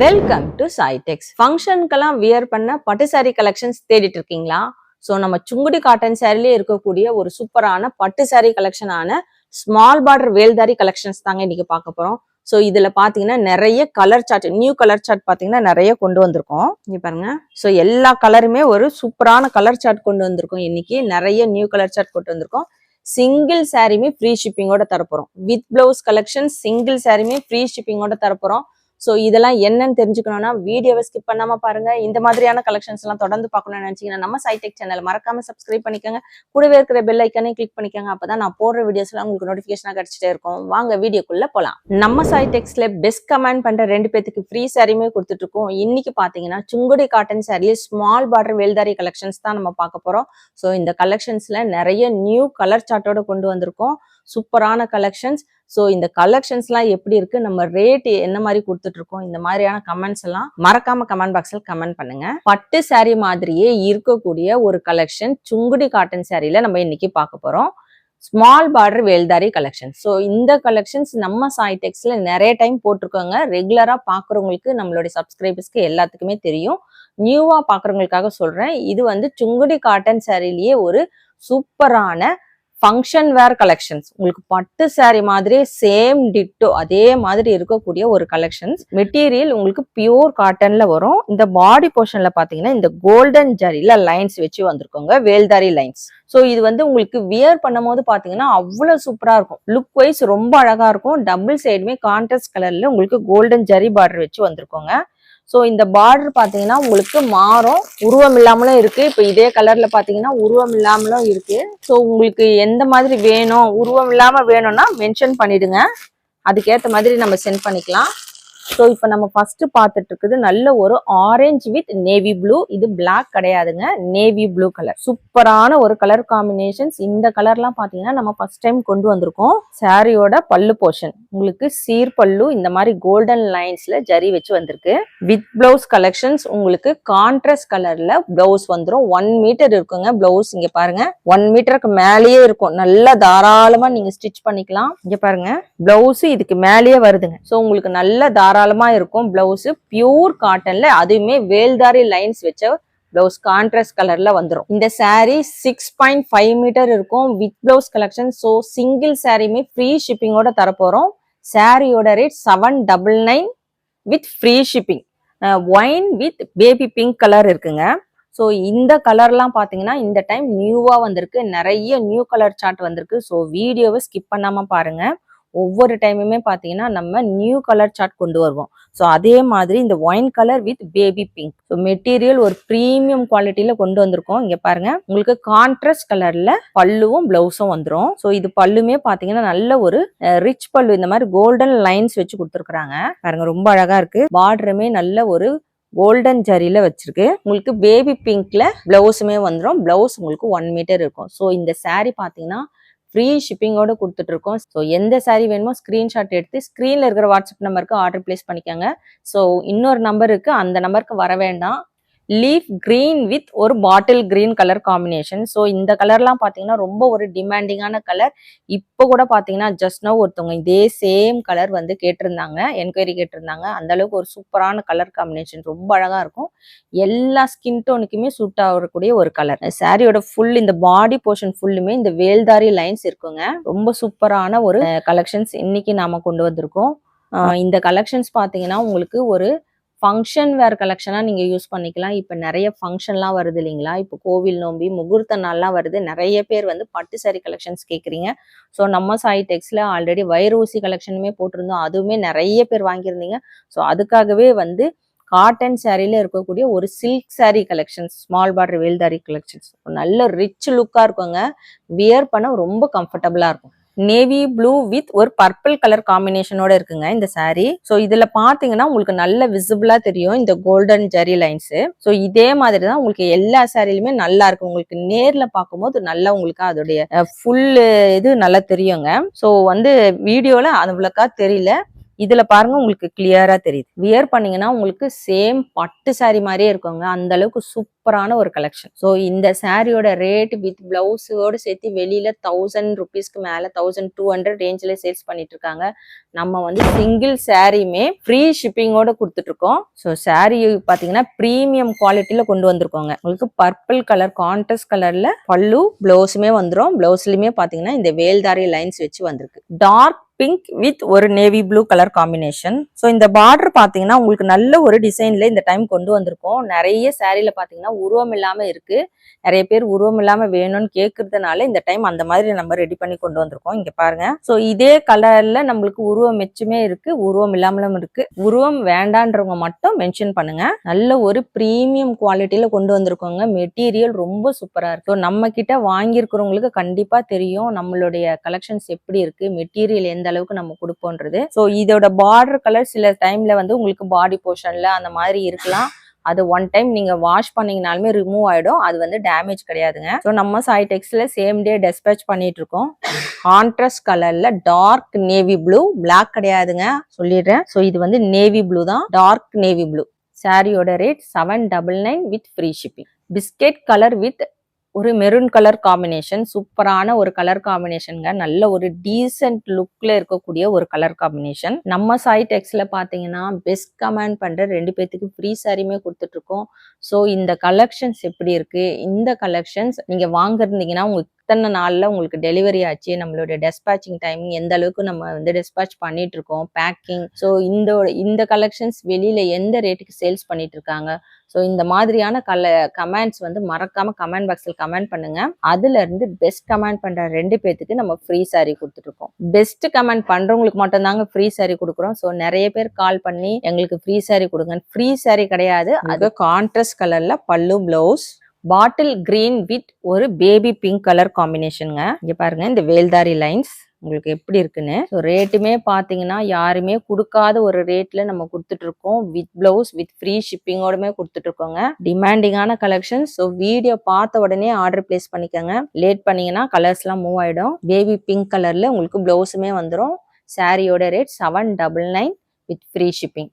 Welcome to Saitex ஃபங்க்ஷனுக்கெல்லாம் wear பண்ண பட்டு saree கலெக்ஷன்ஸ் தேடிட்டு இருக்கீங்களா ஸோ நம்ம சுங்குடி காட்டன் சாரிலே இருக்கக்கூடிய ஒரு சூப்பரான பட்டு saree கலெக்ஷனான ஸ்மால் பார்டர் வேல்தாரி கலெக்ஷன்ஸ் தாங்க இன்னைக்கு பார்க்க போறோம். ஸோ இதில் பார்த்தீங்கன்னா நிறைய colour chart new colour chart பார்த்தீங்கன்னா நிறைய கொண்டு வந்திருக்கோம். இங்கே பாருங்க. ஸோ எல்லா கலருமே ஒரு சூப்பரான கலர் சார்ட் கொண்டு வந்திருக்கோம். இன்னைக்கு நிறைய நியூ கலர் சார்ட் கொண்டு வந்திருக்கோம். சிங்கிள் சாரியுமே ஃப்ரீ ஷிப்பிங்கோட தரப்போகிறோம் வித் பிளவுஸ் கலெக்ஷன் சிங்கிள் சாரியுமே ஃப்ரீ ஷிப்பிங்கோட தரப்போகிறோம் ஸோ இதெல்லாம் என்னன்னு தெரிஞ்சுக்கணும்னா வீடியோவை ஸ்கிப் பண்ணாம பாருங்க. இந்த மாதிரியான கலெக்ஷன்ஸ் எல்லாம் தொடர்ந்து பார்க்கணும்னு நினைச்சீங்கன்னா நம்ம சைடெக் சேனல் மறக்காம சப்ஸ்கிரைப் பண்ணிக்கோங்க. கூடவே இருக்கிற பெல் ஐக்கனே கிளிக் பண்ணிக்கோங்க. அப்பதான் நான் போடுற வீடியோஸ் எல்லாம் உங்களுக்கு நோட்டிஃபிகேஷனா கிடைச்சிட்டே இருக்கும். வாங்க வீடியோக்குள்ள போலாம். நம்ம சைடெக்ஸ்ல பெஸ்ட் கமெண்ட் பண்ற ரெண்டு பேத்துக்கு ஃப்ரீ சாரியுமே கொடுத்துட்டு இருக்கோம். இன்னைக்கு பாத்தீங்கன்னா சுங்குடி காட்டன் சாரியில ஸ்மால் பார்டர் வேல்தாரி கலெக்ஷன்ஸ் தான் நம்ம பார்க்க போறோம். ஸோ இந்த கலெக்ஷன்ஸ்ல நிறைய நியூ கலர் சார்ட்டோட கொண்டு வந்திருக்கோம். சூப்பரான கலெக்ஷன்ஸ் ஸோ இந்த கலெக்ஷன்ஸ்லாம் எப்படி இருக்கு? நம்ம ரேட் என்ன மாதிரி கொடுத்துட்ருக்கோம் இந்த மாதிரியான கமெண்ட்ஸ் எல்லாம் மறக்காம கமெண்ட் பாக்ஸில் கமெண்ட் பண்ணுங்க. பட்டு சாரீ மாதிரியே இருக்கக்கூடிய ஒரு கலெக்ஷன் சுங்குடி காட்டன் சாரியில நம்ம இன்னைக்கு பார்க்க போறோம். Small border Veldhari collection so இந்த கலெக்ஷன்ஸ் நம்ம சாய்டெக்ஸில் நிறைய டைம் போட்டிருக்கோங்க. ரெகுலராக பார்க்குறவங்களுக்கு நம்மளுடைய சப்ஸ்கிரைபர்ஸ்க்கு எல்லாத்துக்குமே தெரியும். நியூவாக பார்க்குறவங்களுக்காக சொல்கிறேன் இது வந்து சுங்குடி காட்டன் சாரிலேயே ஒரு சூப்பரான ஃபங்க்ஷன் வேர் கலெக்ஷன்ஸ் உங்களுக்கு பட்டு saree மாதிரி சேம் டிட்டோ அதே மாதிரி இருக்கக்கூடிய ஒரு கலெக்ஷன்ஸ் மெட்டீரியல் உங்களுக்கு பியூர் காட்டன்ல வரும். இந்த பாடி போர்ஷன்ல பாத்தீங்கன்னா இந்த கோல்டன் ஜரில லைன்ஸ் வச்சு வந்திருக்கோங்க. வேல்தாரி லைன்ஸ் ஸோ இது வந்து உங்களுக்கு வியர் பண்ணும்போது பார்த்தீங்கன்னா அவ்வளோ சூப்பராக இருக்கும். லுக் வைஸ் ரொம்ப அழகாக இருக்கும். டபுள் சைடுமே கான்ட்ராஸ்ட் கலரில் உங்களுக்கு கோல்டன் ஜரி பார்டர் வச்சு வந்திருக்கோங்க. ஸோ இந்த பார்டர் பார்த்தீங்கன்னா உங்களுக்கு மாறும். உருவம் இல்லாமலும் இருக்கு. இப்போ இதே கலர்ல பார்த்தீங்கன்னா உருவம் இல்லாமலும் இருக்கு. ஸோ உங்களுக்கு எந்த மாதிரி வேணும் உருவம் இல்லாம வேணும்னா மென்ஷன் பண்ணிவிடுங்க அதுக்கேற்ற மாதிரி நம்ம சென்ட் பண்ணிக்கலாம். ஸோ இப்போ நம்ம ஃபர்ஸ்ட் பார்த்துட்டு இருக்குது நல்ல ஒரு ஆரஞ்சு வித் நேவி ப்ளூ இது பிளாக் கிடையாதுங்க. நேவி ப்ளூ கலர் சூப்பரான ஒரு கலர் காம்பினேஷன்ஸ் இந்த கலர்லாம் பார்த்தீங்கன்னா நம்ம ஃபர்ஸ்ட் டைம் கொண்டு வந்திருக்கோம். சாரியோட பல்லு போர்ஷன் உங்களுக்கு சீர் பல்லு இந்த மாதிரி கோல்டன் லைன்ஸ்ல ஜரி வச்சு வந்திருக்கு. வித் பிளவுஸ் கலெக்ஷன்ஸ் உங்களுக்கு கான்ட்ராஸ்ட் கலர்ல பிளவுஸ் வந்துடும் ஒன் மீட்டர் இருக்குங்க பிளவுஸ் இங்க பாருங்க. ஒன் மீட்டருக்கு மேலேயே இருக்கும். நல்லா தாராளமா நீங்க ஸ்டிச் பண்ணிக்கலாம். இங்க பாருங்க. பிளவுஸ் இதுக்கு மேலேயே வருதுங்க. ஸோ உங்களுக்கு நல்ல தாராளமா இருக்கும். பிளவுஸ் பியூர் காட்டன்ல அதுவுமே வேல்தாரி லைன்ஸ் வச்ச பிளவுஸ் கான்ட்ராஸ்ட் கலர்ல வந்துடும் இந்த saree six point five metre இருக்கும். With blouse collection so single சாரியுமே ஃப்ரீ ஷிப்பிங்கோட தரப்போறோம். சாரியோட rate seven double nine with free shipping wine with baby pink colour இருக்குங்க. ஸோ இந்த கலர்லாம் பார்த்தீங்கன்னா இந்த டைம் நியூவாக வந்திருக்கு. நிறைய நியூ கலர் சார்ட் வந்திருக்கு. ஸோ வீடியோவை ஸ்கிப் பண்ணாமல் பாருங்கள் ஒவ்வொரு டைமுமே பார்த்தீங்கன்னா நம்ம நியூ கலர் சார்ட் கொண்டு வருவோம். ஸோ அதே மாதிரி இந்த wine colour with baby pink so material ஒரு ப்ரீமியம் குவாலிட்டியில் கொண்டு வந்திருக்கோம். இங்கே பாருங்க. உங்களுக்கு கான்ட்ராஸ்ட் கலரில் பல்லுவும் பிளவுஸும் வந்துடும் ஸோ இது பல்லுமே பார்த்தீங்கன்னா நல்ல ஒரு ரிச் பல்லு. இந்த மாதிரி கோல்டன் லைன்ஸ் வச்சு கொடுத்துருக்குறாங்க. பாருங்க ரொம்ப அழகா இருக்கு. பார்டருமே நல்ல ஒரு கோல்டன் ஜரியில வச்சிருக்கு. உங்களுக்கு பேபி பிங்க்ல பிளவுஸுமே வந்துடும் பிளவுஸ் உங்களுக்கு ஒன் மீட்டர் இருக்கும். ஸோ இந்த saree பார்த்தீங்கன்னா ஃப்ரீ ஷிப்பிங்கோட கொடுத்துட்டு இருக்கோம் ஸோ எந்த சாரீ வேணுமோ ஸ்க்ரீன்ஷாட் எடுத்து ஸ்க்ரீனில் இருக்கிற வாட்ஸ்அப் நம்பருக்கு ஆர்டர் பிளேஸ் பண்ணிக்கோங்க. ஸோ இன்னொரு நம்பருக்கு அந்த நம்பருக்கு வர வேண்டாம். லீஃப் கிரீன் வித் ஒரு bottle green colour combination so இந்த கலர்லாம் பார்த்தீங்கன்னா ரொம்ப ஒரு டிமாண்டிங்கான கலர் இப்போ கூட பார்த்தீங்கன்னா ஜஸ்ட் நோ ஒருத்தவங்க இதே சேம் கலர் வந்து கேட்டிருந்தாங்க. என்கொயரி கேட்டிருந்தாங்க. அந்த அளவுக்கு ஒரு சூப்பரான கலர் காம்பினேஷன் ரொம்ப அழகாக இருக்கும். எல்லா ஸ்கின் டோனுக்குமே சூட் ஆகக்கூடிய ஒரு கலர் சாரியோட ஃபுல் இந்த பாடி போர்ஷன் ஃபுல்லுமே இந்த வேல்தாரி லைன்ஸ் இருக்குங்க. ரொம்ப சூப்பரான ஒரு கலெக்ஷன்ஸ் இன்னைக்கு நாம கொண்டு வந்திருக்கோம். இந்த கலெக்ஷன்ஸ் பார்த்தீங்கன்னா உங்களுக்கு ஒரு ஃபங்க்ஷன் வேர் கலெக்ஷனாக நீங்கள் யூஸ் பண்ணிக்கலாம். இப்போ நிறைய ஃபங்க்ஷன்லாம் வருது இல்லைங்களா? இப்போ கோவில் நோம்பி முகூர்த்த நாள்லாம் வருது. நிறைய பேர் வந்து பட்டு சாரி கலெக்ஷன்ஸ் கேட்குறீங்க ஸோ நம்ம சாய் டெக்ஸில் ஆல்ரெடி வயிறு ஊசி கலெக்ஷனுமே போட்டிருந்தோம். அதுவுமே நிறைய பேர் வாங்கியிருந்தீங்க. ஸோ அதுக்காகவே வந்து காட்டன் சாரியில இருக்கக்கூடிய ஒரு silk saree collections small border வேல்தாரி collections நல்ல ரிச் லுக்காக இருக்குங்க. வியர் பண்ண ரொம்ப கம்ஃபர்டபுளாக இருக்கும். நேவி ப்ளூ வித் ஒரு பர்பிள் கலர் காம்பினேஷனோட இருக்குங்க இந்த சாரீ ஸோ இதுல பாத்தீங்கன்னா உங்களுக்கு நல்ல விசிபிளா தெரியும் இந்த கோல்டன் ஜரி லைன்ஸ் ஸோ இதே மாதிரி தான் உங்களுக்கு எல்லா சாரிலுமே நல்லா இருக்கும். உங்களுக்கு நேர்ல பார்க்கும்போது நல்லா உங்களுக்கு அதோடைய ஃபுல் இது நல்லா தெரியுங்க. ஸோ வந்து வீடியோல அவ்வளோக்கா தெரியல. இதுல பாருங்க உங்களுக்கு கிளியரா தெரியுது. வியர் பண்ணீங்கன்னா உங்களுக்கு சேம் பட்டு சாரி மாதிரியே இருக்குங்க. அந்த அளவுக்கு சூப்பரான ஒரு கலெக்ஷன் ஸோ இந்த சாரியோட ரேட் வித் பிளவுஸோடு சேர்த்து வெளியில தௌசண்ட் ருபீஸ்க்கு மேல தௌசண்ட் டூ ஹண்ட்ரட் ரேஞ்சில் சேல்ஸ் பண்ணிட்டு இருக்காங்க. நம்ம வந்து சிங்கிள் சாரியுமே ஃப்ரீ ஷிப்பிங்கோட கொடுத்துட்டு இருக்கோம் ஸோ சாரி பாத்தீங்கன்னா ப்ரீமியம் குவாலிட்டியில கொண்டு வந்திருக்கோங்க. உங்களுக்கு பர்பிள் கலர் கான்ட்ரஸ்ட் கலர்ல பல்லு பிளவுஸுமே வந்துரும். பிளவுஸ்லயுமே பாத்தீங்கன்னா இந்த வேல்தாரி லைன்ஸ் வச்சு வந்திருக்கு. டார்க் பிங்க் வித் ஒரு navy blue colour combination so இந்த பார்டர் பார்த்தீங்கன்னா உங்களுக்கு நல்ல ஒரு டிசைன்ல இந்த டைம் கொண்டு வந்திருக்கோம். நிறைய சேரீல பார்த்தீங்கன்னா உருவம் இல்லாமல் இருக்கு. நிறைய பேர் உருவம் இல்லாமல் வேணும்னு கேட்குறதுனால இந்த டைம் அந்த மாதிரி நம்ம ரெடி பண்ணி கொண்டு வந்திருக்கோம். இங்க பாருங்க. ஸோ இதே கலர்ல நம்மளுக்கு உருவம் மெச்சுமே இருக்கு. உருவம் இல்லாமலும் இருக்கு. உருவம் வேண்டான்றவங்க மட்டும் மென்ஷன் பண்ணுங்க. நல்ல ஒரு ப்ரீமியம் குவாலிட்டியில கொண்டு வந்திருக்கோங்க. மெட்டீரியல் ரொம்ப சூப்பரா இருக்கு. நம்ம கிட்ட வாங்கியிருக்கிறவங்களுக்கு கண்டிப்பா தெரியும் நம்மளுடைய கலெக்ஷன்ஸ் எப்படி இருக்கு மெட்டீரியல் எந்த அளவுக்கு நம்ம கொடுப்போன்றது. ஸோ இதோட பார்டர் கலர் சில டைம்ல வந்து உங்களுக்கு பாடி போர்ஷன்ல அந்த மாதிரி இருக்கலாம். அது ஒன் டைம் நீங்க வாஷ் பண்ணீங்கனாலுமே ரிமூவ் ஆயிடும். அது வந்து டேமேஜ் கிடையாதுங்க. ஸோ நம்ம சாய்டெக்ஸ்ல சேம் டே டெஸ்பேச் பண்ணிட்டு இருக்கோம் கான்ட்ராஸ்ட் கலர்ல டார்க் நேவி ப்ளூ பிளாக் கிடையாதுங்க. சொல்லிடுறேன். ஸோ இது வந்து நேவி ப்ளூ தான். டார்க் நேவி ப்ளூ சாரியோட rate seven double nine with free shipping biscuit colour with ஒரு மெரூன் கலர் காம்பினேஷன் சூப்பரான ஒரு கலர் காம்பினேஷனுங்க நல்ல ஒரு டீசென்ட் லுக்ல இருக்கக்கூடிய ஒரு கலர் காம்பினேஷன் நம்ம சாய் டெக்ஸ்ல பாத்தீங்கன்னா பெஸ்ட் கமெண்ட் பண்ற ரெண்டு பேத்துக்கு ஃப்ரீ சாரியுமே கொடுத்துட்டு இருக்கோம். ஸோ இந்த கலெக்ஷன்ஸ் எப்படி இருக்கு? இந்த கலெக்ஷன்ஸ் நீங்க வாங்கிருந்தீங்கன்னா உங்களுக்கு இத்தனை நாள்ல உங்களுக்கு டெலிவரி ஆச்சு. நம்மளுடைய டெஸ்பேச்சிங் டைமிங் எந்த அளவுக்கு நம்ம வந்து டெஸ்பேச் பண்ணிட்டு இருக்கோம் பேக்கிங் ஸோ இந்த இந்த கலெக்ஷன்ஸ் வெளியில எந்த ரேட்டுக்கு சேல்ஸ் பண்ணிட்டு இருக்காங்க? ஸோ இந்த மாதிரியான கல கமெண்ட்ஸ் வந்து மறக்காம கமெண்ட் பாக்ஸில் கமெண்ட் பண்ணுங்க. அதுல இருந்து பெஸ்ட் கமெண்ட் பண்ற ரெண்டு பேத்துக்கு நம்ம ஃப்ரீ saree கொடுத்துட்டு இருக்கோம். பெஸ்ட் கமெண்ட் பண்றவங்களுக்கு மட்டும் தாங்க ஃப்ரீ saree கொடுக்குறோம். ஸோ நிறைய பேர் கால் பண்ணி எங்களுக்கு ஃப்ரீ saree கொடுங்க ஃப்ரீ saree கிடையாது. அது கான்ட்ராஸ்ட் கலர்ல pallu blouse bottle green with ஒரு பேபி பிங்க் கலர் காம்பினேஷனுங்க. இங்கே பாருங்க இந்த வேல்தாரி லைன்ஸ். உங்களுக்கு எப்படி இருக்குன்னு. ஸோ ரேட்டுமே பார்த்தீங்கன்னா யாருமே கொடுக்காத ஒரு ரேட்ல நம்ம கொடுத்துட்டு இருக்கோம் வித் பிளவுஸ் வித் ஃப்ரீ ஷிப்பிங்கோடமே கொடுத்துட்டு இருக்கோங்க டிமாண்டிங்கான கலெக்ஷன் ஸோ வீடியோ பார்த்த உடனே ஆர்டர் பிளேஸ் பண்ணிக்கோங்க. லேட் பண்ணீங்கன்னா கலர்ஸ்லாம் மூவ் ஆயிடும். பேபி பிங்க் கலர்ல உங்களுக்கு பிளவுஸுமே வந்துடும் சாரியோட rate seven double nine with free shipping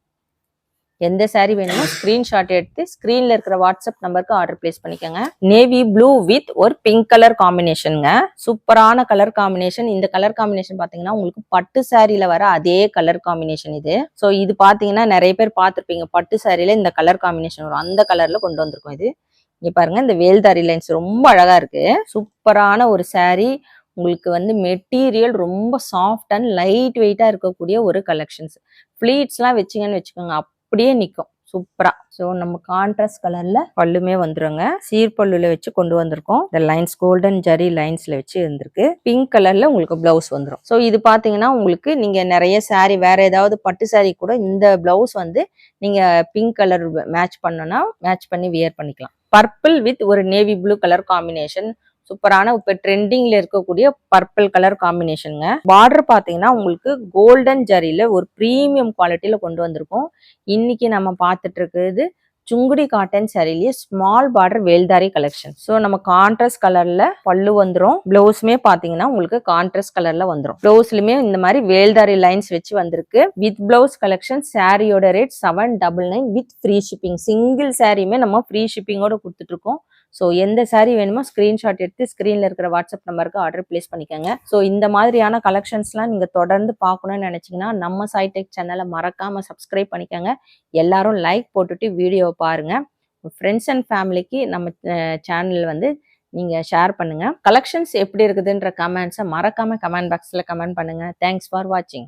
எந்த saree வேணுமோ ஸ்கிரீன்ஷாட் எடுத்து ஸ்கிரீன்ல இருக்கிற வாட்ஸ்அப் நம்பருக்கு ஆர்டர் பிளேஸ் பண்ணிக்கோங்க. நேவி ப்ளூ வித் ஒரு பிங்க் கலர் காம்பினேஷனுங்க சூப்பரான கலர் காம்பினேஷன் இந்த கலர் காம்பினேஷன் பாத்தீங்கன்னா உங்களுக்கு பட்டு சாரியில வர அதே கலர் காம்பினேஷன் இது. ஸோ இது பாத்தீங்கன்னா நிறைய பேர் பார்த்துருப்பீங்க பட்டு சாரியில இந்த கலர் காம்பினேஷன் வரும். அந்த கலர்ல கொண்டு வந்திருக்கும் இது. இங்க பாருங்க இந்த வேல்தாரி லைன்ஸ் ரொம்ப அழகா இருக்கு. சூப்பரான ஒரு saree. உங்களுக்கு வந்து மெட்டீரியல் ரொம்ப சாஃப்ட் அண்ட் லைட் வெயிட்டா இருக்கக்கூடிய ஒரு கலெக்ஷன்ஸ் ஃப்ளீட்ஸ்லாம் வச்சிங்கன்னு வச்சுக்கோங்க. அப்படியே நிற்கும் சூப்பரா. ஸோ நம்ம கான்ட்ராஸ்ட் கலர்ல பல்லுமே வந்துருங்க. சீர்பல்லுல வச்சு கொண்டு வந்திருக்கோம். இந்த லைன்ஸ் கோல்டன் ஜரி லைன்ஸ்ல வச்சு இருந்திருக்கு. பிங்க் கலர்ல உங்களுக்கு பிளவுஸ் வந்துடும் ஸோ இது பாத்தீங்கன்னா உங்களுக்கு நீங்க நிறைய சாரி வேற ஏதாவது பட்டு சாரி கூட இந்த பிளவுஸ் வந்து நீங்க பிங்க் கலர் மேட்ச் பண்ணனா மேட்ச் பண்ணி வியர் பண்ணிக்கலாம். பர்பிள் வித் ஒரு நேவி ப்ளூ கலர் காம்பினேஷன் சூப்பரான இப்ப ட்ரெண்டிங்ல இருக்கக்கூடிய பர்பிள் கலர் காம்பினேஷனுங்க பார்டர் பாத்தீங்கன்னா உங்களுக்கு கோல்டன் ஜரியில ஒரு ப்ரீமியம் குவாலிட்டியில கொண்டு வந்திருக்கோம். இன்னைக்கு நம்ம பார்த்துட்டு இருக்கிறது சுங்குடி காட்டன் சரிலேயே ஸ்மால் பார்டர் வேல்தாரி கலெக்ஷன் ஸோ நம்ம கான்ட்ராஸ்ட் கலர்ல பல்லு வந்துரும். பிளவுஸுமே பாத்தீங்கன்னா உங்களுக்கு கான்ட்ராஸ்ட் கலர்ல வந்துரும். பிளவுஸ்லயுமே இந்த மாதிரி வேல்தாரி லைன்ஸ் வச்சு வந்திருக்கு. வித் பிளவுஸ் கலெக்ஷன் சாரியோட rate seven double nine with free shipping single சாரியுமே நம்ம ஃப்ரீ ஷிப்பிங்கோட கொடுத்துட்டு இருக்கோம் ஸோ எந்த saree வேணுமோ ஸ்க்ரீன்ஷாட் எடுத்து ஸ்க்ரீனில் இருக்கிற வாட்ஸ்அப் நம்பருக்கு ஆர்டர் பிளேஸ் பண்ணிக்கோங்க. ஸோ இந்த மாதிரியான கலெக்ஷன்ஸ்லாம் நீங்கள் தொடர்ந்து பார்க்கணும்னு நினச்சிங்கன்னா நம்ம சைடெக் சேனலை மறக்காமல் சப்ஸ்கிரைப் பண்ணிக்கோங்க. எல்லாரும் லைக் போட்டுட்டு வீடியோ பாருங்கள் ஃப்ரெண்ட்ஸ் அண்ட் ஃபேமிலிக்கு நம்ம சேனல் வந்து நீங்கள் ஷேர் பண்ணுங்கள் கலெக்ஷன்ஸ் எப்படி இருக்குதுன்ற கமெண்ட்ஸை மறக்காமல் கமெண்ட் பாக்ஸில் கமெண்ட் பண்ணுங்கள் தேங்க்ஸ் ஃபார் வாட்சிங்